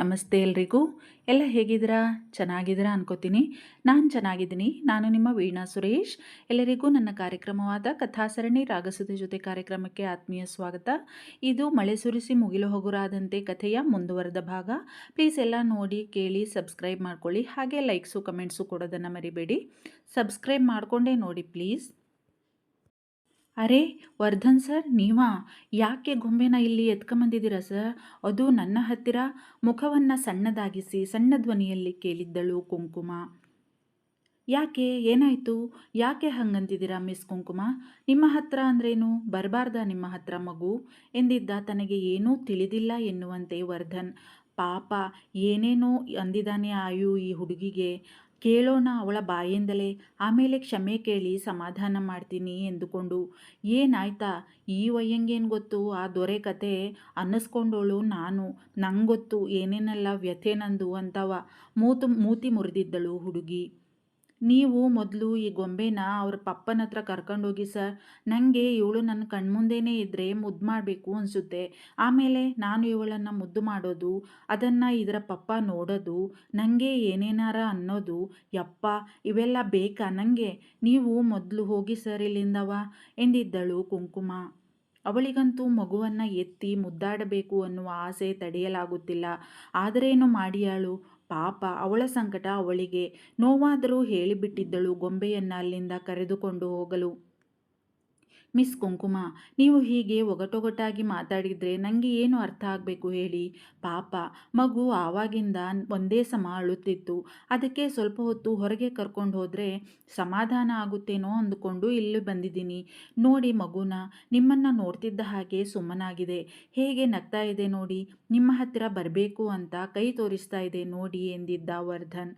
ನಮಸ್ತೆ ಎಲ್ರಿಗೂ. ಎಲ್ಲ ಹೇಗಿದ್ದೀರಾ? ಚೆನ್ನಾಗಿದ್ದೀರಾ ಅನ್ಕೋತೀನಿ. ನಾನು ಚೆನ್ನಾಗಿದ್ದೀನಿ. ನಾನು ನಿಮ್ಮ ವೀಣಾ ಸುರೇಶ್. ಎಲ್ಲರಿಗೂ ನನ್ನ ಕಾರ್ಯಕ್ರಮವಾದ ಕಥಾಸರಣಿ ರಾಗಸುತಿ ಜೊತೆ ಕಾರ್ಯಕ್ರಮಕ್ಕೆ ಆತ್ಮೀಯ ಸ್ವಾಗತ. ಇದು ಮಳೆ ಸುರಿಸಿ ಮುಗಿಲು ಹೋಗುರಾದಂತೆ ಕಥೆಯ ಮುಂದುವರೆದ ಭಾಗ. ಪ್ಲೀಸ್ ಎಲ್ಲ ನೋಡಿ, ಕೇಳಿ, ಸಬ್ಸ್ಕ್ರೈಬ್ ಮಾಡ್ಕೊಳ್ಳಿ. ಹಾಗೆ ಲೈಕ್ಸು, ಕಮೆಂಟ್ಸು ಕೊಡೋದನ್ನು ಮರಿಬೇಡಿ. ಸಬ್ಸ್ಕ್ರೈಬ್ ಮಾಡಿಕೊಂಡೇ ನೋಡಿ ಪ್ಲೀಸ್. ಅರೆ ವರ್ಧನ್ ಸರ್, ನೀವಾ? ಯಾಕೆ ಗೊಂಬೆನ ಇಲ್ಲಿ ಎತ್ಕೊಂಬಂದಿದ್ದೀರಾ ಸರ್? ಅದು ನನ್ನ ಹತ್ತಿರ ಮುಖವನ್ನು ಸಣ್ಣದಾಗಿಸಿ, ಸಣ್ಣ ಧ್ವನಿಯಲ್ಲಿ ಕೇಳಿದ್ದಳು ಕುಂಕುಮ. ಯಾಕೆ? ಏನಾಯಿತು? ಯಾಕೆ ಹಂಗಂತಿದ್ದೀರಾ ಮಿಸ್ ಕುಂಕುಮ? ನಿಮ್ಮ ಹತ್ರ ಅಂದ್ರೇನು? ಬರಬಾರ್ದ ನಿಮ್ಮ ಹತ್ರ ಮಗು? ಎಂದಿದ್ದ ತನಗೆ ಏನೂ ತಿಳಿದಿಲ್ಲ ಎನ್ನುವಂತೆ ವರ್ಧನ್. ಪಾಪ, ಏನೇನೋ ಅಂದಿದ್ದಾನೆ ಆಯು ಈ ಹುಡುಗಿಗೆ. ಕೇಳೋಣ ಅವಳ ಬಾಯಿಂದಲೇ. ಆಮೇಲೆ ಕ್ಷಮೆ ಕೇಳಿ ಸಮಾಧಾನ ಮಾಡ್ತೀನಿ ಎಂದುಕೊಂಡು. ಏನಾಯ್ತಾ? ಈ ವಯ್ಯಂಗೇನು ಗೊತ್ತು? ಆ ದೊರೆ ಕತೆ ಅನ್ನಿಸ್ಕೊಂಡೋಳು ನಾನು. ನಂಗೊತ್ತು ಗೊತ್ತು ಏನೇನೆಲ್ಲ ವ್ಯಥೆ ನಂದು ಅಂತವ. ಮೂತು, ಮೂತಿ ಮುರಿದಿದ್ದಳು ಹುಡುಗಿ. ನೀವು ಮೊದಲು ಈ ಗೊಂಬೆನ ಅವ್ರ ಪಪ್ಪನ ಹತ್ರ ಕರ್ಕೊಂಡೋಗಿ, ಸರ್ ನನಗೆ ಇವಳು ನನ್ನ ಕಣ್ಮುಂದೆನೇ ಇದ್ದರೆ ಮುದ್ದು ಮಾಡಬೇಕು ಅನಿಸುತ್ತೆ. ಆಮೇಲೆ ನಾನು ಇವಳನ್ನು ಮುದ್ದು ಮಾಡೋದು, ಅದನ್ನು ಇದರ ಪಪ್ಪ ನೋಡೋದು ನನಗೆ ಏನೇನಾರ ಅನ್ನೋದು, ಯಪ್ಪ, ಇವೆಲ್ಲ ಬೇಕಾ ನನಗೆ ನೀವು ಮೊದಲು ಹೋಗಿ, ಸರ್ ಇಲ್ಲಿಂದವ ಎಂದಿದ್ದಳು ಕುಂಕುಮ. ಅವಳಿಗಂತೂ ಮಗುವನ್ನು ಎತ್ತಿ ಮುದ್ದಾಡಬೇಕು ಅನ್ನುವ ಆಸೆ ತಡೆಯಲಾಗುತ್ತಿಲ್ಲ. ಆದರೇನು ಮಾಡಿಯಾಳು ಪಾಪ ಅವಳ ಸಂಕಟ ಅವಳಿಗೆ ನೋವಾದರೂ ಹೇಳಿಬಿಟ್ಟಿದ್ದಳು ಗೊಂಬೆಯನ್ನು ಅಲ್ಲಿಂದ ಕರೆದುಕೊಂಡು ಹೋಗಲು. ಮಿಸ್ ಕುಂಕುಮ. ನೀವು ಹೀಗೆ ಒಗಟೊಗಟಾಗಿ ಮಾತಾಡಿದರೆ ನನಗೆ ಏನು ಅರ್ಥ ಆಗಬೇಕು ಹೇಳಿ? ಪಾಪ, ಮಗು ಆವಾಗಿಂದ ಒಂದೇ ಸಮ ಅಳುತ್ತಿತ್ತು. ಅದಕ್ಕೆ ಸ್ವಲ್ಪ ಹೊತ್ತು ಹೊರಗೆ ಕರ್ಕೊಂಡು ಹೋದರೆ ಸಮಾಧಾನ ಆಗುತ್ತೇನೋ ಅಂದುಕೊಂಡು ಇಲ್ಲಿ ಬಂದಿದ್ದೀನಿ. ನೋಡಿ ಮಗುನ, ನಿಮ್ಮನ್ನು ನೋಡ್ತಿದ್ದ ಹಾಗೆ ಸುಮ್ಮನಾಗಿದೆ. ಹೇಗೆ ನಗ್ತಾ ಇದೆ ನೋಡಿ? ನಿಮ್ಮ ಹತ್ತಿರ ಬರಬೇಕು ಅಂತ ಕೈ ತೋರಿಸ್ತಾ ಇದೆ ನೋಡಿ ಎಂದಿದ್ದ ವರ್ಧನ್.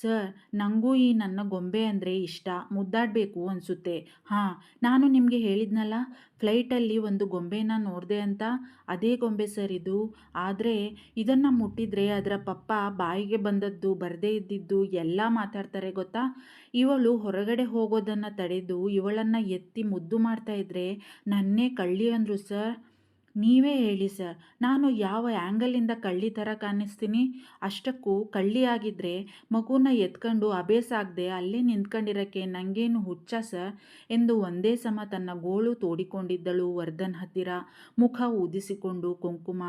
ಸರ್ ನನಗೂ ಈ ನನ್ನ ಗೊಂಬೆ ಅಂದರೆ ಇಷ್ಟ, ಮುದ್ದಾಡಬೇಕು ಅನಿಸುತ್ತೆ. ಹಾಂ, ನಾನು ನಿಮಗೆ ಹೇಳಿದ್ನಲ್ಲ, ಫ್ಲೈಟಲ್ಲಿ ಒಂದು ಗೊಂಬೆನ ನೋಡಿದೆ ಅಂತ? ಅದೇ ಗೊಂಬೆ ಸರ್ ಇದು. ಆದರೆ, ಇದನ್ನು ಮುಟ್ಟಿದರೆ ಅದರ ಪಪ್ಪ ಬಾಯಿಗೆ ಬಂದದ್ದು, ಬರದೇ ಇದ್ದಿದ್ದು ಎಲ್ಲ ಮಾತಾಡ್ತಾರೆ ಗೊತ್ತಾ? ಇವಳು ಹೊರಗಡೆ ಹೋಗೋದನ್ನು ತಡೆದು ಇವಳನ್ನು ಎತ್ತಿ ಮುದ್ದು ಮಾಡ್ತಾ ಇದ್ದರೆ ನನ್ನೇ ಕಳ್ಳಿ ಅಂದರು ಸರ್. ನೀವೇ ಹೇಳಿ ಸರ್. ನಾನು ಯಾವ ಆ್ಯಂಗಲಿಂದ ಕಳ್ಳಿ ಥರ ಕಾಣಿಸ್ತೀನಿ? ಅಷ್ಟಕ್ಕೂ ಕಳ್ಳಿ ಆಗಿದ್ದರೆ ಮಗುನ ಎತ್ಕೊಂಡು ಅಬೇಸಾಗದೆ ಅಲ್ಲೇ ನಿಂತ್ಕೊಂಡಿರೋಕ್ಕೆ ನನಗೇನು ಹುಚ್ಚ ಸರ್? ಎಂದು ಒಂದೇ ಸಮ ತನ್ನ ಗೋಳು ತೋಡಿಕೊಂಡಿದ್ದಳು ವರ್ಧನ್ ಹತ್ತಿರ. ಮುಖ ಊದಿಸಿಕೊಂಡು ಕುಂಕುಮ.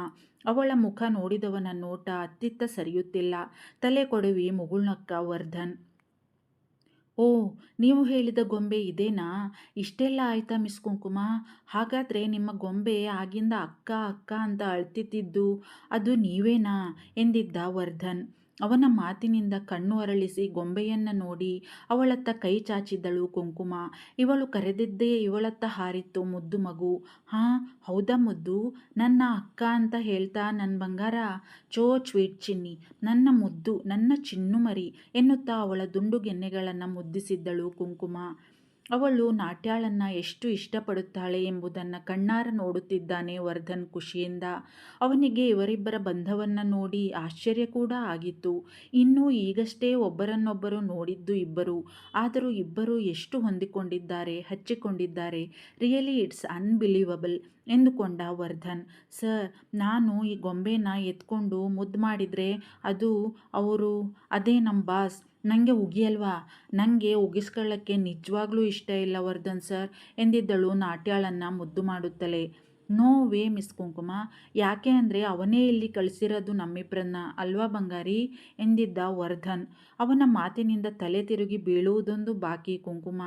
ಅವಳ ಮುಖ ನೋಡಿದವನ ನೋಟ ಅತ್ತಿತ್ತ ಸರಿಯುತ್ತಿಲ್ಲ. ತಲೆ ಕೊಡವಿ ಮುಗುಳ್ನಕ್ಕ ವರ್ಧನ್. ಓ, ನೀವು ಹೇಳಿದ ಗೊಂಬೆ ಇದೇನಾ? ಇಷ್ಟೆಲ್ಲ ಆಯ್ತಾ ಮಿಸ್ ಕುಂಕುಮ? ಹಾಗಾದರೆ ನಿಮ್ಮ ಗೊಂಬೆ ಆಗಿಂದ ಅಕ್ಕ ಅಕ್ಕ ಅಂತ ಅಳ್ತಿದ್ದಿದ್ದು ಅದು ನೀವೇನಾ? ಎಂದಿದ್ದ ವರ್ಧನ್. ಅವನ ಮಾತಿನಿಂದ ಕಣ್ಣು ಅರಳಿಸಿ ಗೊಂಬೆಯನ್ನು ನೋಡಿ ಅವಳತ್ತ ಕೈ ಚಾಚಿದ್ದಳು ಕುಂಕುಮ. ಇವಳು ಕರೆದಿದ್ದೇ ಇವಳತ್ತ ಹಾರಿತ್ತು ಮುದ್ದು ಮಗು. ಹಾಂ, ಹೌದಾ ಮುದ್ದು? ನನ್ನ ಅಕ್ಕ ಅಂತ ಹೇಳ್ತಾ ನನ್ನ ಬಂಗಾರ? ಚೋ ಚ್ವೀಟ್ ಚಿನ್ನಿ. ನನ್ನ ಮುದ್ದು, ನನ್ನ ಚಿನ್ನು ಮರಿ ಎನ್ನುತ್ತಾ ಅವಳ ದುಂಡು ಗೆನ್ನೆಗಳನ್ನು ಮುದ್ದಿಸಿದ್ದಳು ಕುಂಕುಮ. ಅವಳು ನಾಟ್ಯಾಳನ್ನು ಎಷ್ಟು ಇಷ್ಟಪಡುತ್ತಾಳೆ ಎಂಬುದನ್ನು ಕಣ್ಣಾರ ನೋಡುತ್ತಿದ್ದಾನೆ ವರ್ಧನ್ ಖುಷಿಯಿಂದ. ಅವನಿಗೆ ಇವರಿಬ್ಬರ ಬಂಧವನ್ನು ನೋಡಿ ಆಶ್ಚರ್ಯ ಕೂಡ ಆಗಿತ್ತು. ಇನ್ನೂ ಈಗಷ್ಟೇ ಒಬ್ಬರನ್ನೊಬ್ಬರು ನೋಡಿದ್ದು ಇಬ್ಬರು. ಆದರೂ ಇಬ್ಬರು ಎಷ್ಟು ಹೊಂದಿಕೊಂಡಿದ್ದಾರೆ, ಹಚ್ಚಿಕೊಂಡಿದ್ದಾರೆ. ರಿಯಲಿ ಇಟ್ಸ್ ಅನ್ಬಿಲೀವಬಲ್ ಎಂದುಕೊಂಡ ವರ್ಧನ್. ಸರ್, ನಾನು ಈ ಗೊಂಬೆನ ಎತ್ಕೊಂಡು ಮುದ್ದು ಮಾಡಿದರೆ ಅದು ಅವರು, ಅದೇ ನಮ್ಮ ಬಾಸ್. ನನಗೆ ಉಗಿಯಲ್ವಾ? ನನಗೆ ಉಗಿಸ್ಕೊಳ್ಳೋಕ್ಕೆ ನಿಜವಾಗ್ಲೂ ಇಷ್ಟ ಇಲ್ಲ ವರ್ಧನ್ ಸರ್, ಎಂದಿದ್ದಳು ನಾಟ್ಯಾಳನ್ನು ಮುದ್ದು ಮಾಡುತ್ತಲೇ. ನೋ ವೇ, ಮಿಸ್ ಕುಂಕುಮ. ಯಾಕೆ ಅಂದರೆ ಅವನೇ ಇಲ್ಲಿ ಕಳಿಸಿರೋದು ನಮ್ಮಿಬ್ಬರನ್ನ ಅಲ್ವಾ ಬಂಗಾರಿ? ಎಂದಿದ್ದ ವರ್ಧನ್. ಅವನ ಮಾತಿನಿಂದ ತಲೆ ತಿರುಗಿ ಬೀಳುವುದೊಂದು ಬಾಕಿ ಕುಂಕುಮ.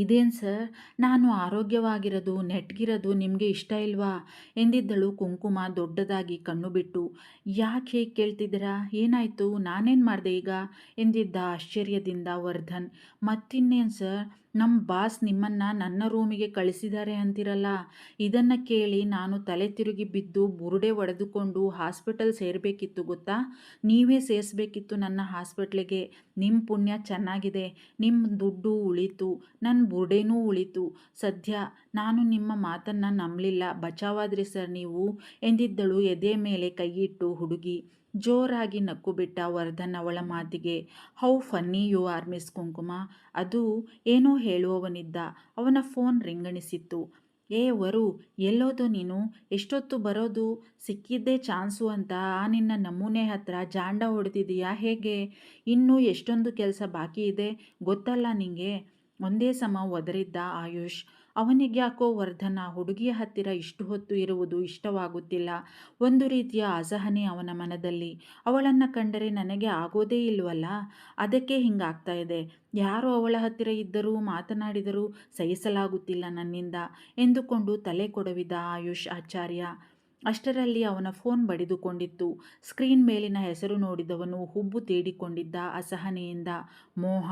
ಇದೇನು ಸರ್? ನಾನು ಆರೋಗ್ಯವಾಗಿರೋದು, ನೆಟ್ಗಿರೋದು ನಿಮಗೆ ಇಷ್ಟ ಇಲ್ವಾ? ಎಂದಿದ್ದಳು ಕುಂಕುಮ ದೊಡ್ಡದಾಗಿ ಕಣ್ಣು ಬಿಟ್ಟು. ಯಾಕೆ ಹೇಗೆ ಕೇಳ್ತಿದ್ದೀರಾ? ಏನಾಯಿತು? ನಾನೇನು ಮಾಡಿದೆ ಈಗ? ಎಂದಿದ್ದ ಆಶ್ಚರ್ಯದಿಂದ ವರ್ಧನ್. ಮತ್ತಿನ್ನೇನು ಸರ್? ನಮ್ಮ ಬಾಸ್ ನಿಮ್ಮನ್ನು ನನ್ನ ರೂಮಿಗೆ ಕಳಿಸಿದ್ದಾರೆ ಅಂತಿರಲ್ಲ. ಇದನ್ನು ಕೇಳಿ ನಾನು ತಲೆ ತಿರುಗಿ ಬಿದ್ದು ಬುರುಡೆ ಒಡೆದುಕೊಂಡು ಹಾಸ್ಪಿಟಲ್ ಸೇರಬೇಕಿತ್ತು ಗೊತ್ತಾ? ನೀವೇ ಸೇರಿಸ್ಬೇಕಿತ್ತು ನನ್ನ ಹಾಸ್ಪಿಟ್ಲಿಗೆ. ನಿಮ್ಮ ಪುಣ್ಯ ಚೆನ್ನಾಗಿದೆ. ನಿಮ್ಮ ದುಡ್ಡು ಉಳಿತು. ನನ್ನ ಬುರುಡೆನೂ ಉಳಿತು. ಸದ್ಯ ನಾನು ನಿಮ್ಮ ಮಾತನ್ನು ನಂಬಲಿಲ್ಲ. ಬಚಾವಾದ್ರಿ ಸರ್ ನೀವು ಎಂದಿದ್ದಳು ಎದೆ ಮೇಲೆ ಕೈಯಿಟ್ಟು ಹುಡುಗಿ. ಜೋರಾಗಿ ನಕ್ಕುಬಿಟ್ಟ ವರ್ಧನ್ ಅವಳ ಮಾತಿಗೆ, how funny you are miss Kumkuma. ಅದು ಏನೋ ಹೇಳುವವನಿದ್ದ. ಅವನ ಫೋನ್ ರಿಂಗಣಿಸಿತ್ತು. ಏ ವರು, ಎಲ್ಲೋದು ನೀನು? ಎಷ್ಟೊತ್ತು ಬರೋದು? ಸಿಕ್ಕಿದ್ದೇ ಚಾನ್ಸು ಅಂತ ಆ ನಿನ್ನ ನಮೂನೆ ಹತ್ರ ಜಾಂಡ ಹೊಡೆದಿದೆಯಾ ಹೇಗೆ? ಇನ್ನೂ ಎಷ್ಟೊಂದು ಕೆಲಸ ಬಾಕಿ ಇದೆ? ಗೊತ್ತಲ್ಲ ನಿಂಗೆ? ಒಂದೇ ಸಮ ಒದರಿದ್ದ ಆಯುಷ್ ಅವನಿಗ್ಯಾಕೋ ವರ್ಧನ ಹುಡುಗಿಯ ಹತ್ತಿರ ಇಷ್ಟು ಹೊತ್ತು ಇರುವುದು ಇಷ್ಟವಾಗುತ್ತಿಲ್ಲ. ಒಂದು ರೀತಿಯ ಅಸಹನೆ ಅವನ ಮನದಲ್ಲಿ. ಅವಳನ್ನು ಕಂಡರೆ ನನಗೆ ಆಗೋದೇ ಇಲ್ವಲ್ಲ? ಅದಕ್ಕೆ ಹಿಂಗಾಗ್ತಾ ಇದೆ. ಯಾರು ಅವಳ ಹತ್ತಿರ ಇದ್ದರೂ ಮಾತನಾಡಿದರೂ ಸಹಿಸಲಾಗುತ್ತಿಲ್ಲ ನನ್ನಿಂದ ಎಂದುಕೊಂಡು ತಲೆ ಕೊಡವಿದ ಆಯುಷ್ ಆಚಾರ್ಯ. ಅಷ್ಟರಲ್ಲಿ ಅವನ ಫೋನ್ ಬಡಿದುಕೊಂಡಿತ್ತು. ಸ್ಕ್ರೀನ್ ಮೇಲಿನ ಹೆಸರು ನೋಡಿದವನು ಹುಬ್ಬು ತೇಡಿಕೊಂಡಿದ್ದ ಅಸಹನೆಯಿಂದ. ಮೋಹ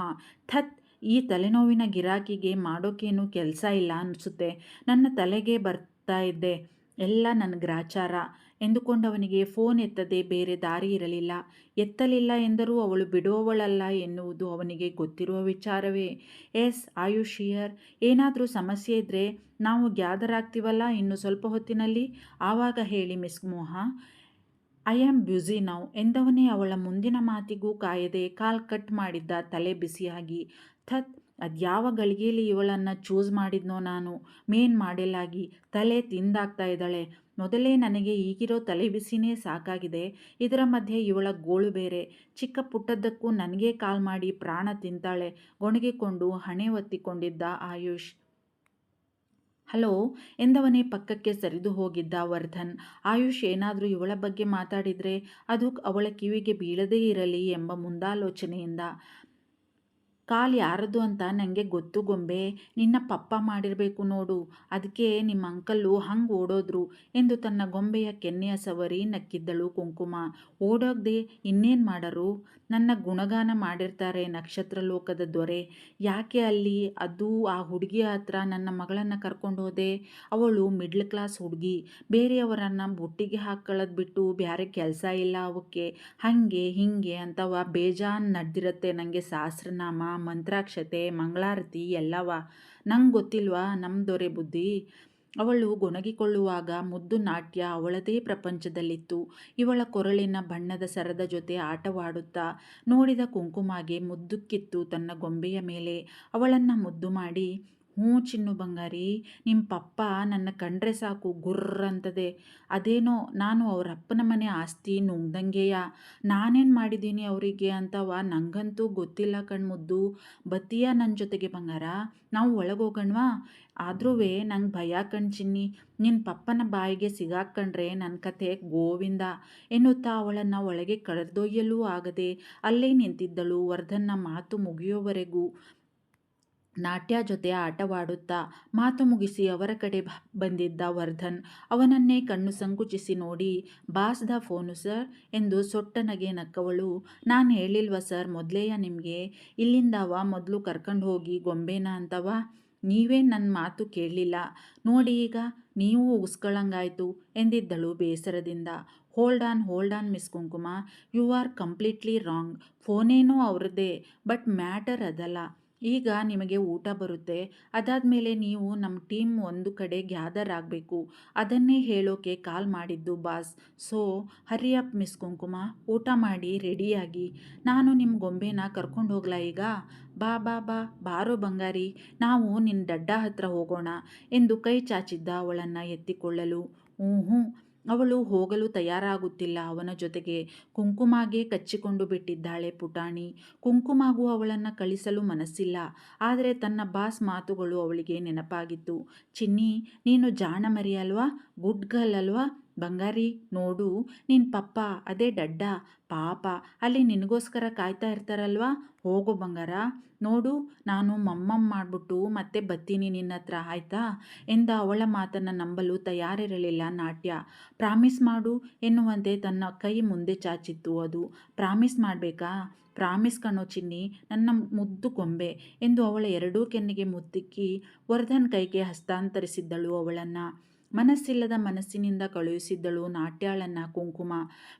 ಥತ್! ಈ ತಲೆನೋವಿನ ಗಿರಾಕಿಗೆ ಮಾಡೋಕ್ಕೇನು ಕೆಲಸ ಇಲ್ಲ ಅನಿಸುತ್ತೆ. ನನ್ನ ತಲೆಗೆ ಬರ್ತಾ ಇದ್ದೆ. ಎಲ್ಲ ನನ್ನ ಗ್ರಾಚಾರ. ಎಂದುಕೊಂಡವನಿಗೆ ಫೋನ್ ಎತ್ತದೆ ಬೇರೆ ದಾರಿ ಇರಲಿಲ್ಲ. ಎತ್ತಲಿಲ್ಲ ಎಂದರೂ ಅವಳು ಬಿಡುವವಳಲ್ಲ ಎನ್ನುವುದು ಅವನಿಗೆ ಗೊತ್ತಿರುವ ವಿಚಾರವೇ. ಎಸ್ ಆಯುಷಿಯರ್ ಏನಾದರೂ ಸಮಸ್ಯೆ ಇದ್ದರೆ ನಾವು ಗ್ಯಾದರ್ ಆಗ್ತೀವಲ್ಲ ಇನ್ನು ಸ್ವಲ್ಪ ಹೊತ್ತಿನಲ್ಲಿ? ಆವಾಗ ಹೇಳಿ miss Moha. I am busy now ಎಂದವನೇ ಅವಳ ಮುಂದಿನ ಮಾತಿಗೂ ಕಾಯದೆ ಕಾಲ್ ಕಟ್ ಮಾಡಿದ್ದ ತಲೆ ಬಿಸಿಯಾಗಿ. ಥತ್, ಅದ್ಯಾವ ಗಳಿಗೆಯಲ್ಲಿ ಇವಳನ್ನು ಚೂಸ್ ಮಾಡಿದ್ನೋ ನಾನು. ಮೇನ್ ಮಾಡೆಲ್ಲಾಗಿ ತಲೆ ತಿಂದಾಗ್ತಾ ಇದ್ದಾಳೆ. ಮೊದಲೇ ನನಗೆ ಈಗಿರೋ ತಲೆ ಬಿಸಿನೇ ಸಾಕಾಗಿದೆ. ಇದರ ಮಧ್ಯೆ ಇವಳ ಗೋಳು ಬೇರೆ. ಚಿಕ್ಕ ಪುಟ್ಟದ್ದಕ್ಕೂ ನನಗೆ ಕಾಲ್ ಮಾಡಿ ಪ್ರಾಣ ತಿಂತಾಳೆ. ಗೊಣಗಿಕೊಂಡು ಹಣೆ ಒತ್ತಿಕೊಂಡಿದ್ದ ಆಯುಷ್. ಹಲೋ, ಎಂದವನೇ ಪಕ್ಕಕ್ಕೆ ಸರಿದು ಹೋಗಿದ್ದ ವರ್ಧನ್, ಆಯುಷ್ ಏನಾದರೂ ಇವಳ ಬಗ್ಗೆ ಮಾತಾಡಿದರೆ ಅದು ಅವಳ ಕಿವಿಗೆ ಬೀಳದೇ ಇರಲಿ ಎಂಬ ಮುಂದಾಲೋಚನೆಯಿಂದ ಕಾಲ್ ಯಾರದು ಅಂತ ನನಗೆ ಗೊತ್ತು ಗೊಂಬೆ. ನಿನ್ನ ಪಪ್ಪ ಮಾಡಿರಬೇಕು ನೋಡು. ಅದಕ್ಕೆ ನಿಮ್ಮ ಅಂಕಲ್ಲು ಹಂಗೆ ಓಡೋದ್ರು ಎಂದು ತನ್ನ ಗೊಂಬೆಯ ಕೆನ್ನೆಯ ಸವರಿ ನಕ್ಕಿದ್ದಳು ಕುಂಕುಮ. ಓಡೋಗ್ದೆ ಇನ್ನೇನು ಮಾಡರು? ನನ್ನ ಗುಣಗಾನ ಮಾಡಿರ್ತಾರೆ ನಕ್ಷತ್ರ ಲೋಕದ ದೊರೆ. ಯಾಕೆ ಅಲ್ಲಿ? ಅದು ಆ ಹುಡುಗಿಯ ಹತ್ರ ನನ್ನ ಮಗಳನ್ನು ಕರ್ಕೊಂಡು ಹೋದೆ. ಅವಳು ಮಿಡ್ಲ್ ಕ್ಲಾಸ್ ಹುಡುಗಿ. ಬೇರೆಯವರನ್ನು ಬುಟ್ಟಿಗೆ ಹಾಕೊಳ್ಳೋದು ಬಿಟ್ಟು ಬೇರೆ ಕೆಲಸ ಇಲ್ಲ ಅವಕ್ಕೆ. ಹಾಗೆ ಹೀಗೆ ಅಂತವ ಬೇಜಾನ್ ನಡೆದಿರತ್ತೆ ನನಗೆ ಸಹಸ್ರನಾಮ. ಮಂತ್ರಾಕ್ಷತೆ, ಮಂಗಳಾರತಿ ಎಲ್ಲವ. ನಂಗೆ ಗೊತ್ತಿಲ್ವಾ ನಮ್ಮ ದೊರೆ ಬುದ್ಧಿ? ಅವಳು ಗೊಣಗಿಕೊಳ್ಳುವಾಗ ಮುದ್ದು ನಾಟ್ಯ ಅವಳದೇ ಪ್ರಪಂಚದಲ್ಲಿತ್ತು. ಇವಳ ಕೊರಳಿನ ಬಣ್ಣದ ಸರದ ಜೊತೆ ಆಟವಾಡುತ್ತಾ ನೋಡಿದ ಕುಂಕುಮಾಗೆ ಮುದ್ದುಕ್ಕಿತ್ತು ತನ್ನ ಗೊಂಬೆಯ ಮೇಲೆ. ಅವಳನ್ನು ಮುದ್ದು ಮಾಡಿ ಹ್ಞೂ ಚಿನ್ನು ಬಂಗಾರಿ ನಿಮ್ಮ ಪಪ್ಪ ನನ್ನ ಕಂಡ್ರೆ ಸಾಕು ಗುರ್ರಂತದೆ ಅದೇನೋ ನಾನು ಅವ್ರ ಅಪ್ಪನ ಮನೆ ಆಸ್ತಿ ನುಂಗ್ದಂಗೆಯ? ನಾನೇನು ಮಾಡಿದ್ದೀನಿ ಅವರಿಗೆ ಅಂತವ ನಂಗಂತೂ ಗೊತ್ತಿಲ್ಲ ಕಣ್ಮುದ್ದು. ಬತ್ತೀಯ ನನ್ನ ಜೊತೆಗೆ ಬಂಗಾರ? ನಾವು ಒಳಗೋಗಣ್ವಾ? ಆದ್ರೂ ನಂಗೆ ಭಯ ಕಣ್ಚಿನ್ನಿ ನಿನ್ನ ಪಪ್ಪನ ಬಾಯಿಗೆ ಸಿಗಾಕ್ಕಂಡ್ರೆ ನನ್ನ ಕಥೆ ಗೋವಿಂದ. ಎನ್ನುತ್ತಾ ಅವಳನ್ನು ಒಳಗೆ ಕಳೆದೊಯ್ಯಲೂ ಆಗದೆ ಅಲ್ಲೇ ನಿಂತಿದ್ದಳು ವರ್ಧನ್ನ ಮಾತು ಮುಗಿಯೋವರೆಗೂ. ನಾಟ್ಯ ಜೊತೆ ಆಟವಾಡುತ್ತಾ ಮಾತು ಮುಗಿಸಿ ಅವರ ಕಡೆ ಬಂದಿದ್ದ ವರ್ಧನ್, ಅವನನ್ನೇ ಕಣ್ಣು ಸಂಕುಚಿಸಿ ನೋಡಿ, ಬಾಸ್ ದ ಫೋನು ಸರ್ ಎಂದು ಸೊಟ್ಟನಗೆ ನಕ್ಕವಳು, ನಾನು ಹೇಳಿಲ್ವ ಸರ್ ಮೊದಲೇಯ ನಿಮಗೆ? ಇಲ್ಲಿಂದವ ಮೊದಲು ಕರ್ಕೊಂಡು ಹೋಗಿ ಗೊಂಬೆನ ಅಂತವ? ನೀವೇ ನನ್ನ ಮಾತು ಕೇಳಲಿಲ್ಲ. ನೋಡಿ ಈಗ, ನೀವು ಉಸ್ಕೊಳ್ಳಂಗಾಯ್ತು ಎಂದಿದ್ದಳು ಬೇಸರದಿಂದ. Hold on hold on miss Kumkuma you are completely wrong ಫೋನೇನೋ ಅವ್ರದ್ದೇ ಬಟ್ ಮ್ಯಾಟರ್ ಅದಲ್ಲ. ಈಗ ನಿಮಗೆ ಊಟ ಬರುತ್ತೆ. ಅದಾದಮೇಲೆ ನೀವು ನಮ್ಮ ಟೀಮ್ ಒಂದು ಕಡೆ ಗ್ಯಾದರ್ ಆಗಬೇಕು. ಅದನ್ನೇ ಹೇಳೋಕೆ ಕಾಲ್ ಮಾಡಿದ್ದು ಬಾಸ್. ಸೊ ಹರಿಯಪ್ ಮಿಸ್ ಕುಂಕುಮ. ಊಟ ಮಾಡಿ, ರೆಡಿಯಾಗಿ. ನಾನು ನಿಮ್ಮ ಗೊಂಬೆನ ಕರ್ಕೊಂಡು ಹೋಗ್ಲಾ ಈಗ? ಬಾ ಬಾ ಬಾ. ಬಾರೋ ಬಂಗಾರಿ. ನಾವು ನಿನ್ನ ದಡ್ಡ ಹತ್ರ ಹೋಗೋಣ. ಎಂದು ಕೈ ಚಾಚಿದ್ದ ಅವಳನ್ನು ಎತ್ತಿಕೊಳ್ಳಲು. ಹ್ಞೂ ಹ್ಞೂ ಅವಳು ಹೋಗಲು ತಯಾರಾಗುತ್ತಿಲ್ಲ. ಅವನ ಜೊತೆಗೆ ಕುಂಕುಮಾಗೆ ಕಚ್ಚಿಕೊಂಡು ಬಿಟ್ಟಿದ್ದಾಳೆ ಪುಟಾಣಿ. ಕುಂಕುಮಾಗೂ ಅವಳನ್ನು ಕಳಿಸಲು ಮನಸ್ಸಿಲ್ಲ. ಆದರೆ ತನ್ನ ಬಾಸ್ ಮಾತುಗಳು ಅವಳಿಗೆ ನೆನಪಾಗಿತ್ತು. ಚಿನ್ನಿ, ನೀನು ಜಾಣ ಮರಿ ಅಲ್ವಾ ಗುಡ್ ಗರ್ಲ್ ಅಲ್ವಾ? ಬಂಗಾರಿ, ನೋಡು ನಿನ್ನ ಪಪ್ಪ, ಅದೇ ಡಡ್ಡ ಪಾಪ, ಅಲ್ಲಿ ನಿನಗೋಸ್ಕರ ಕಾಯ್ತಾ ಇರ್ತಾರಲ್ವಾ? ಹೋಗೋ ಬಂಗಾರ. ನೋಡು, ನಾನು ಮಮ್ಮಮ್ ಮಾಡಿಬಿಟ್ಟು ಮತ್ತೆ ಬತ್ತೀನಿ ನಿನ್ನ ಹತ್ರ, ಆಯ್ತಾ? ಎಂದ ಅವಳ ಮಾತನ್ನು ನಂಬಲು ತಯಾರಿರಲಿಲ್ಲ ನಾಟ್ಯ. ಪ್ರಾಮಿಸ್ ಮಾಡು ಎನ್ನುವಂತೆ ತನ್ನ ಕೈ ಮುಂದೆ ಚಾಚಿತ್ತು ಅದು. ಪ್ರಾಮಿಸ್ ಮಾಡಬೇಕಾ? ಪ್ರಾಮಿಸ್ ಕಣೋ ಚಿನ್ನಿ, ನನ್ನ ಮುದ್ದು ಕೊಂಬೆ ಎಂದು ಅವಳ ಎರಡೂ ಕೆನ್ನಿಗೆ ಮುತ್ತಿಕ್ಕಿ ವರ್ಧನ್ ಕೈಗೆ ಹಸ್ತಾಂತರಿಸಿದ್ದಳು ಅವಳನ್ನು. ಮನಸ್ಸಿಲ್ಲದ ಮನಸ್ಸಿನಿಂದ ಕಳುಹಿಸಿದ್ದಳು ನಾಟ್ಯಾಳನ್ನ ಕುಂಕುಮ.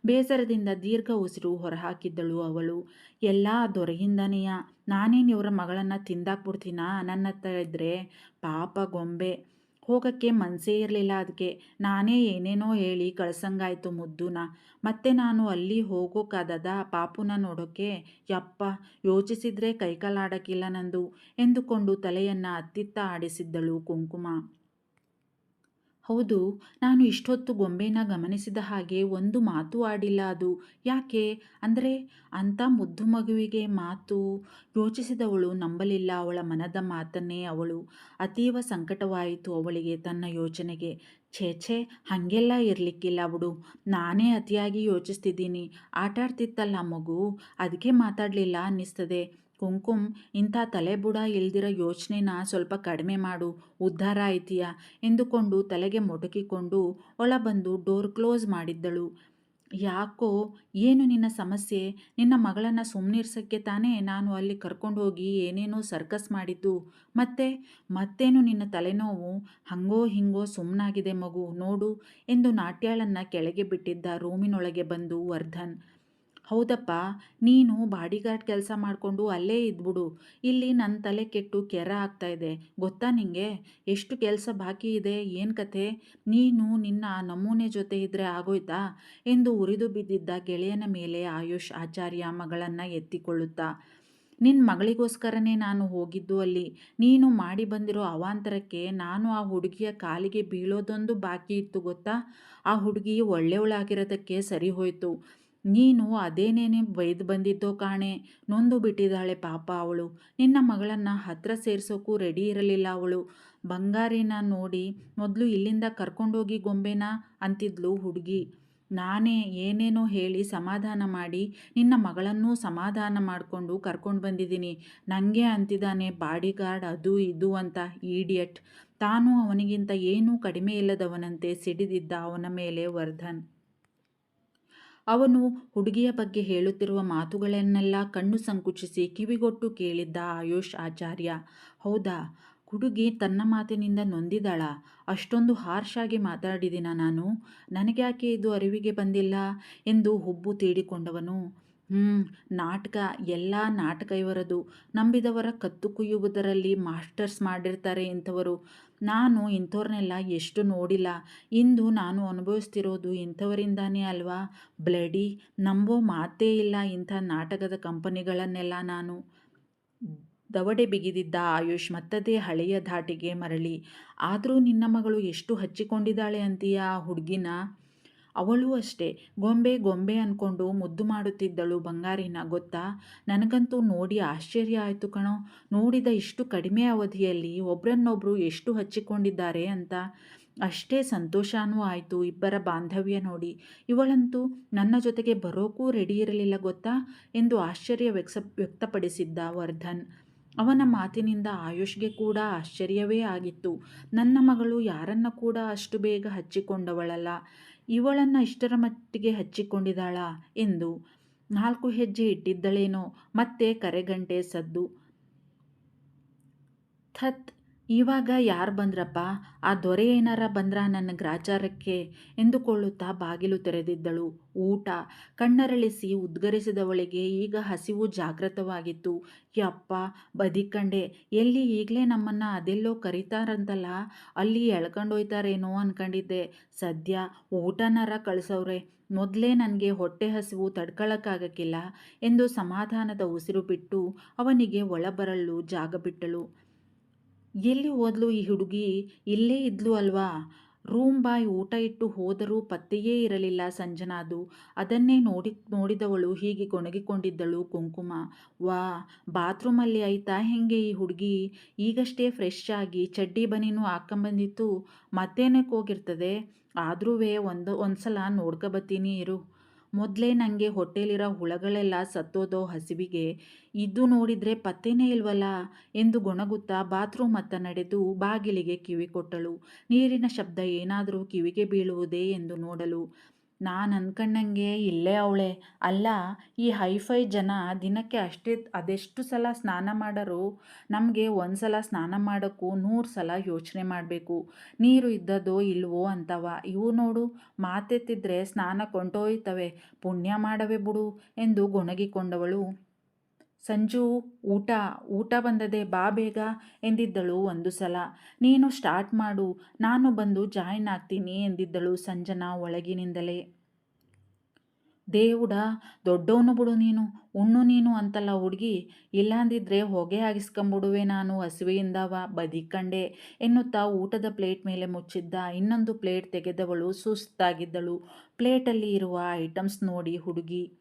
ಬೇಸರದಿಂದ ದೀರ್ಘ ಉಸಿರು ಹೊರಹಾಕಿದ್ದಳು ಅವಳು. ಎಲ್ಲ ದೊರೆಯಿಂದನೆಯ? ನಾನೇನು ಇವರ ಮಗಳನ್ನು ತಿಂದಾಕ್ಬಿಡ್ತೀನಾ? ನನ್ನ ಹತ್ರ ಇದ್ದರೆ ಪಾಪ ಗೊಂಬೆ. ಹೋಗೋಕ್ಕೆ ಮನಸ್ಸೇ ಇರಲಿಲ್ಲ ಅದಕ್ಕೆ ನಾನೇ ಏನೇನೋ ಹೇಳಿ ಕಳ್ಸಂಗಾಯ್ತು ಮುದ್ದುನ. ಮತ್ತೆ ನಾನು ಅಲ್ಲಿ ಹೋಗೋಕ್ಕಾದದ ಪಾಪುನ ನೋಡೋಕ್ಕೆ ಯಪ್ಪ, ಯೋಚಿಸಿದ್ರೆ ಕೈಕಾಲಾಡಕ್ಕಿಲ್ಲ ನಂದು ಎಂದುಕೊಂಡು ತಲೆಯನ್ನು ಅತ್ತಿತ್ತ ಆಡಿಸಿದ್ದಳು ಕುಂಕುಮ. ಹೌದು, ನಾನು ಇಷ್ಟೊತ್ತು ಗೊಂಬೆನ ಗಮನಿಸಿದ ಹಾಗೆ ಒಂದು ಮಾತು ಆಡಿಲ್ಲ ಅದು. ಯಾಕೆ? ಅಂದರೆ ಅಂಥ ಮುದ್ದು ಮಗುವಿಗೆ ಮಾತು ಯೋಚಿಸಿದವಳು ನಂಬಲಿಲ್ಲ ಅವಳ ಮನದ ಮಾತನ್ನೇ ಅವಳು. ಅತೀವ ಸಂಕಟವಾಯಿತು ಅವಳಿಗೆ ತನ್ನ ಯೋಚನೆಗೆ. ಛೇ ಹಾಗೆಲ್ಲ ಇರಲಿಕ್ಕಿಲ್ಲ ಬಿಡು. ನಾನೇ ಅತಿಯಾಗಿ ಯೋಚಿಸ್ತಿದ್ದೀನಿ. ಆಟಾಡ್ತಿತ್ತಲ್ಲ ಮಗು ಅದಕ್ಕೆ ಮಾತಾಡಲಿಲ್ಲ ಅನ್ನಿಸ್ತದೆ. ಕುಂಕುಮ್, ಇಂಥ ತಲೆಬುಡ ಇಲ್ದಿರೋ ಯೋಚನೆನ ಸ್ವಲ್ಪ ಕಡಿಮೆ ಮಾಡು, ಉದ್ಧಾರ ಆಯ್ತೀಯ? ಎಂದುಕೊಂಡು ತಲೆಗೆ ಮೊಟಕಿಕೊಂಡು ಒಳ ಬಂದು ಡೋರ್ ಕ್ಲೋಸ್ ಮಾಡಿದ್ದಳು. ಯಾಕೋ, ಏನು ನಿನ್ನ ಸಮಸ್ಯೆ? ನಿನ್ನ ಮಗಳನ್ನು ಸುಮ್ಮನಿರ್ಸಕ್ಕೆ ತಾನೇ ನಾನು ಅಲ್ಲಿ ಕರ್ಕೊಂಡು ಹೋಗಿ ಏನೇನೋ ಸರ್ಕಸ್ ಮಾಡಿದ್ದು. ಮತ್ತೆ, ಮತ್ತೇನು ನಿನ್ನ ತಲೆನೋವು? ಹಂಗೋ ಹಿಂಗೋ ಸುಮ್ಮನಾಗಿದೆ ಮಗು, ನೋಡು ಎಂದು ನಾಟ್ಯಾಳನ್ನು ಕೆಳಗೆ ಬಿಟ್ಟಿದ್ದ ರೂಮಿನೊಳಗೆ ಬಂದು ವರ್ಧನ್. ಹೌದಪ್ಪ, ನೀನು ಬಾಡಿಗಾರ್ಡ್ ಕೆಲಸ ಮಾಡಿಕೊಂಡು ಅಲ್ಲೇ ಇದ್ಬಿಡು. ಇಲ್ಲಿ ನನ್ನ ತಲೆ ಕೆಟ್ಟು ಕೆರ ಆಗ್ತಾ ಇದೆ. ಗೊತ್ತಾ ನಿಂಗೆ? ಎಷ್ಟು ಕೆಲಸ ಬಾಕಿ ಇದೆ? ಏನು ಕಥೆ? ನೀನು ನಿನ್ನ ನಮೂನೆ ಜೊತೆ ಇದ್ದರೆ ಆಗೋಯ್ತಾ? ಎಂದು ಉರಿದು ಬಿದ್ದಿದ್ದ ಗೆಳೆಯನ ಮೇಲೆ ಆಯುಷ್ ಆಚಾರ್ಯ ಮಗಳನ್ನು ಎತ್ತಿಕೊಳ್ಳುತ್ತಾ. ನಿನ್ನ ಮಗಳಿಗೋಸ್ಕರನೇ ನಾನು ಹೋಗಿದ್ದು ಅಲ್ಲಿ. ನೀನು ಮಾಡಿ ಬಂದಿರೋ ಅವಾಂತರಕ್ಕೆ ನಾನು ಆ ಹುಡುಗಿಯ ಕಾಲಿಗೆ ಬೀಳೋದೊಂದು ಬಾಕಿ ಇತ್ತು ಗೊತ್ತಾ? ಆ ಹುಡುಗಿ ಒಳ್ಳೆಯವಳಾಗಿರೋದಕ್ಕೆ ಸರಿ ಹೋಯಿತು. ನೀನು ಅದೇನೇನೆ ಬೈದು ಬಂದಿದ್ದೋ ಕಾಣೆ, ನೊಂದು ಬಿಟ್ಟಿದ್ದಾಳೆ ಪಾಪ ಅವಳು. ನಿನ್ನ ಮಗಳನ್ನು ಹತ್ರ ಸೇರಿಸೋಕ್ಕೂ ರೆಡಿ ಇರಲಿಲ್ಲ ಅವಳು. ಬಂಗಾರಿನ ನೋಡಿ ಮೊದಲು ಇಲ್ಲಿಂದ ಕರ್ಕೊಂಡೋಗಿ ಗೊಂಬೆನ ಅಂತಿದ್ಲು ಹುಡುಗಿ. ನಾನೇ ಏನೇನೋ ಹೇಳಿ ಸಮಾಧಾನ ಮಾಡಿ ನಿನ್ನ ಮಗಳನ್ನೂ ಸಮಾಧಾನ ಮಾಡಿಕೊಂಡು ಕರ್ಕೊಂಡು ಬಂದಿದ್ದೀನಿ. ನನಗೆ ಅಂತಿದ್ದಾನೆ ಬಾಡಿಗಾರ್ಡ್ ಅದು ಇದು ಅಂತ ಈಡಿಯಟ್ ತಾನು ಅವನಿಗಿಂತ ಏನೂ ಕಡಿಮೆ ಇಲ್ಲದವನಂತೆ ಸಿಡಿದಿದ್ದ ಅವನ ಮೇಲೆ ವರ್ಧನ್. ಅವನು ಹುಡುಗಿಯ ಬಗ್ಗೆ ಹೇಳುತ್ತಿರುವ ಮಾತುಗಳನ್ನೆಲ್ಲ ಕಣ್ಣು ಸಂಕುಚಿಸಿ ಕಿವಿಗೊಟ್ಟು ಕೇಳಿದ್ದ ಆಯುಷ್ ಆಚಾರ್ಯ, ಹೌದಾ? ಹುಡುಗಿ ತನ್ನ ಮಾತಿನಿಂದ ನೊಂದಿದಾಳ? ಅಷ್ಟೊಂದು ಹಾರ್ಷಾಗಿ ಮಾತಾಡಿದಿನ ನಾನು? ನನಗ್ಯಾಕೆ ಇದು ಅರಿವಿಗೆ ಬಂದಿಲ್ಲ? ಎಂದು ಹುಬ್ಬು ತೀಡಿಕೊಂಡವನು. ಹ್ಞೂ ನಾಟಕ, ಎಲ್ಲ ನಾಟಕ ಇವರದು. ನಂಬಿದವರ ಕತ್ತು ಕುಯ್ಯುವುದರಲ್ಲಿ ಮಾಸ್ಟರ್ಸ್ ಮಾಡಿರ್ತಾರೆ ಇಂಥವರು. ನಾನು ಇಂಥವ್ರನ್ನೆಲ್ಲ ಎಷ್ಟು ನೋಡಿಲ್ಲ. ಇಂದು ನಾನು ಅನುಭವಿಸ್ತಿರೋದು ಇಂಥವರಿಂದಾನೇ ಅಲ್ವಾ? ಬ್ಲಡಿ, ನಂಬೋ ಮಾತೇ ಇಲ್ಲ ಇಂಥ ನಾಟಕದ ಕಂಪನಿಗಳನ್ನೆಲ್ಲ ನಾನು. ದವಡೆ ಬಿಗಿದಿದ್ದ ಆಯುಷ್ ಮತ್ತದೇ ಹಳೆಯ ಧಾಟಿಗೆ ಮರಳಿ. ಆದರೂ ನಿನ್ನ ಮಗಳು ಎಷ್ಟು ಹಚ್ಚಿಕೊಂಡಿದ್ದಾಳೆ ಅಂತೀಯ ಆ ಹುಡುಗಿನ? ಅವಳು ಅಷ್ಟೇ. ಗೊಂಬೆ ಗೊಂಬೆ ಅಂದ್ಕೊಂಡು ಮುದ್ದು ಮಾಡುತ್ತಿದ್ದಳು ಬಂಗಾರಿನ. ಗೊತ್ತಾ? ನನಗಂತೂ ನೋಡಿ ಆಶ್ಚರ್ಯ ಆಯಿತು ಕಣೋ. ನೋಡಿದ ಇಷ್ಟು ಕಡಿಮೆ ಅವಧಿಯಲ್ಲಿ ಒಬ್ರನ್ನೊಬ್ಬರು ಎಷ್ಟು ಹಚ್ಚಿಕೊಂಡಿದ್ದಾರೆ ಅಂತ. ಅಷ್ಟೇ ಸಂತೋಷನೂ ಆಯಿತು ಇಬ್ಬರ ಬಾಂಧವ್ಯ ನೋಡಿ. ಇವಳಂತೂ ನನ್ನ ಜೊತೆಗೆ ಬರೋಕ್ಕೂ ರೆಡಿ ಇರಲಿಲ್ಲ ಗೊತ್ತಾ? ಎಂದು ಆಶ್ಚರ್ಯ ವ್ಯಕ್ಸ, ವ್ಯಕ್ತಪಡಿಸಿದ್ದ ವರ್ಧನ್. ಅವನ ಮಾತಿನಿಂದ ಆಯುಷ್ಗೆ ಕೂಡ ಆಶ್ಚರ್ಯವೇ ಆಗಿತ್ತು. ನನ್ನ ಮಗಳು ಯಾರನ್ನ ಕೂಡ ಅಷ್ಟು ಬೇಗ ಹಚ್ಚಿಕೊಂಡವಳಲ್ಲ. ಇವಳನ್ನು ಇಷ್ಟರ ಮಟ್ಟಿಗೆ ಹಚ್ಚಿಕೊಂಡಿದ್ದಾಳ ಎಂದು ನಾಲ್ಕು ಹೆಜ್ಜೆ ಇಟ್ಟಿದ್ದಳೇನೋ ಮತ್ತೆ ಕರೆಗಂಟೆ ಸದ್ದು. ಥತ್ ಇವಾಗ ಯಾರು ಬಂದ್ರಪ್ಪ? ಆ ದೊರೆ ಏನಾರ ಬಂದ್ರ ನನ್ನ ಗ್ರಾಚಾರಕ್ಕೆ? ಎಂದುಕೊಳ್ಳುತ್ತಾ ಬಾಗಿಲು ತೆರೆದಿದ್ದಳು. ಊಟ. ಕಣ್ಣರಳಿಸಿ ಉದ್ಗರಿಸಿದವಳಿಗೆ ಈಗ ಹಸಿವು ಜಾಗೃತವಾಗಿತ್ತು ಯಪ್ಪ, ಬದಿಕಂಡೆ, ಎಲ್ಲಿ ಈಗಲೇ ನಮ್ಮನ್ನು ಅದೆಲ್ಲೋ ಕರೀತಾರಂತಲ್ಲ? ಅಲ್ಲಿ ಎಳ್ಕೊಂಡೋಯ್ತಾರೇನೋ ಅನ್ಕೊಂಡಿದ್ದೆ. ಸದ್ಯ ಊಟನಾರ ಕಳಿಸವ್ರೆ. ಮೊದಲೇ ನನಗೆ ಹೊಟ್ಟೆ ಹಸಿವು ತಡ್ಕೊಳ್ಳೋಕ್ಕಾಗಕ್ಕಿಲ್ಲ ಎಂದು ಸಮಾಧಾನದ ಉಸಿರು ಬಿಟ್ಟು ಅವನಿಗೆ ಒಳಬರಲು ಜಾಗ ಬಿಟ್ಟಳು ಎಲ್ಲಿ ಹೋದ್ಲು ಈ ಹುಡುಗಿ? ಇಲ್ಲೇ ಇದ್ಲು ಅಲ್ವಾ? ರೂಮ್ ಬಾಯ್ ಊಟ ಇಟ್ಟು ಹೋದರೂ ಪತ್ತೆಯೇ ಇರಲಿಲ್ಲ ಸಂಜನಾದು. ಅದನ್ನೇ ನೋಡಿ, ನೋಡಿದವಳು ಹೀಗೆ ಗೊಣಗಿಕೊಂಡಿದ್ದಳು ಕುಂಕುಮ. ವಾ, ಬಾತ್ರೂಮಲ್ಲಿ ಆಯ್ತಾ ಹೆಂಗೆ ಈ ಹುಡುಗಿ? ಈಗಷ್ಟೇ ಫ್ರೆಶ್ ಆಗಿ, ಚಡ್ಡಿ ಬನಿನೂ ಹಾಕೊಂಬಂದಿತ್ತು. ಮತ್ತೇನಕ್ಕೆ ಹೋಗಿರ್ತದೆ ಆದ್ರೂ ಒಂದು ಒಂದು ಸಲ ನೋಡ್ಕೊಬತ್ತೀನಿ ಇರು. ಮೊದಲೇ ನನಗೆ ಹೊಟ್ಟೆಲಿರೋ ಹುಳಗಳೆಲ್ಲ ಸತ್ತೋದೋ ಹಸಿವಿಗೆ, ಇದು ನೋಡಿದರೆ ಪತ್ತೆನೇ ಇಲ್ವಲ್ಲ? ಎಂದು ಗೊಣಗುತ್ತಾ ಬಾತ್ರೂಮ್ ಹತ್ತ ನಡೆದು ಬಾಗಿಲಿಗೆ ಕಿವಿ ಕೊಟ್ಟಳು. ನೀರಿನ ಶಬ್ದ ಏನಾದರೂ ಕಿವಿಗೆ ಬೀಳುವುದೇ ಎಂದು ನೋಡಲು ನಾನು ಅಂದ್ಕೊಂಡಂಗೆ ಇಲ್ಲೇ ಅವಳೆ. ಅಲ್ಲ, ಈ ಹೈಫೈ ಜನ ದಿನಕ್ಕೆ ಅಷ್ಟೇ, ಅದೆಷ್ಟು ಸಲ ಸ್ನಾನ ಮಾಡರು? ನಮಗೆ ಒಂದು ಸಲ ಸ್ನಾನ ಮಾಡೋಕ್ಕೂ ನೂರು ಸಲ ಯೋಚನೆ ಮಾಡಬೇಕು. ನೀರು ಇದ್ದದೋ ಇಲ್ವೋ ಅಂತವ. ಇವು ನೋಡು, ಮಾತೆತ್ತಿದ್ರೆ ಸ್ನಾನ ಕೊಂಡೋಯ್ತವೆ. ಪುಣ್ಯ ಮಾಡವೆ ಬಿಡು ಎಂದು ಗೊಣಗಿಕೊಂಡವಳು. ಸಂಜು, ಊಟ ಊಟ ಬಂದದೆ ಬಾ ಬೇಗ ಎಂದಿದ್ದಳು ಒಂದು ಸಲ. ನೀನು ಸ್ಟಾರ್ಟ್ ಮಾಡು, ನಾನು ಬಂದು ಜಾಯಿನ್ ಆಗ್ತೀನಿ ಎಂದಿದ್ದಳು ಸಂಜನಾ ಒಳಗಿನಿಂದಲೇ. ದೇವುಡ, ದೊಡ್ಡವನು ಬಿಡು ನೀನು, ಉಣ್ಣು ನೀನು ಅಂತಲ್ಲ ಹುಡುಗಿ. ಇಲ್ಲಾಂದಿದ್ರೆ ಹೊಗೆ ಆಗಿಸ್ಕೊಂಬಿಡುವೆ ನಾನು ಹಸಿವೆಯಿಂದವ ಬದಿಕಂಡೆ ಎನ್ನುತ್ತಾ ಊಟದ ಪ್ಲೇಟ್ ಮೇಲೆ ಮುಚ್ಚಿದ್ದ ಇನ್ನೊಂದು ಪ್ಲೇಟ್ ತೆಗೆದವಳು ಸುಸ್ತಾಗಿದ್ದಳು. ಪ್ಲೇಟಲ್ಲಿ ಇರುವ ಐಟಮ್ಸ್ ನೋಡಿ ಹುಡುಗಿ.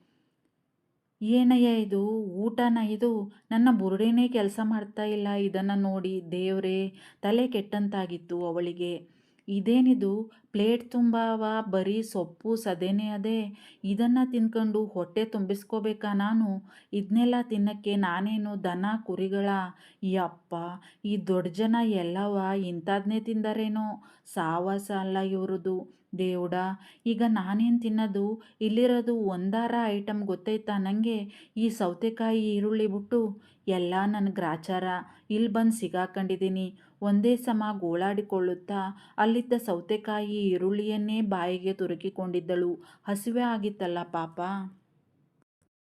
ಏನಯ್ಯ ಇದು? ಊಟನ ಇದು? ನನ್ನ ಬುರುಡೆನೇ ಕೆಲಸ ಮಾಡ್ತಾ ಇಲ್ಲ. ಇದನ್ನು ನೋಡಿ ದೇವರೇ, ತಲೆ ಕೆಟ್ಟಂತಾಗಿತ್ತು ಅವಳಿಗೆ. ಇದೇನಿದು? ಪ್ಲೇಟ್ ತುಂಬವ? ಬರೀ ಸೊಪ್ಪು ಸದೇನೆ ಅದೇ? ಇದನ್ನು ತಿನ್ಕೊಂಡು ಹೊಟ್ಟೆ ತುಂಬಿಸ್ಕೋಬೇಕಾ ನಾನು? ಇದನ್ನೆಲ್ಲ ತಿನ್ನಕ್ಕೆ ನಾನೇನು ದನ, ಕುರಿಗಳ? ಯಪ್ಪ, ಈ ದೊಡ್ಡ ಜನ ಎಲ್ಲವ ಇಂಥದ್ನೇ ತಿಂದಾರೇನೋ? ಸಾವಾಸ ಅಲ್ಲ ಇವ್ರದ್ದು ದೇವ್ಡ, ಈಗ ನಾನೇನು ತಿನ್ನೋದು? ಇಲ್ಲಿರೋದು ಒಂದಾರ ಐಟಮ್ ಗೊತ್ತೈತಾ ನನಗೆ ಈ ಸೌತೆಕಾಯಿ ಈರುಳ್ಳಿ ಬಿಟ್ಟು ಎಲ್ಲ ನನ್ನ ಗ್ರಾಚಾರ. ಇಲ್ಲಿ ಬಂದು ಸಿಗಾಕೊಂಡಿದ್ದೀನಿ ಒಂದೇ ಸಮ ಗೋಳಾಡಿಕೊಳ್ಳುತ್ತಾ ಅಲ್ಲಿದ್ದ ಸೌತೆಕಾಯಿ ಈರುಳ್ಳಿಯನ್ನೇ ಬಾಯಿಗೆ ತುರುಕಿಕೊಂಡಿದ್ದಳು. ಹಸಿವೆ ಆಗಿತ್ತಲ್ಲ ಪಾಪ.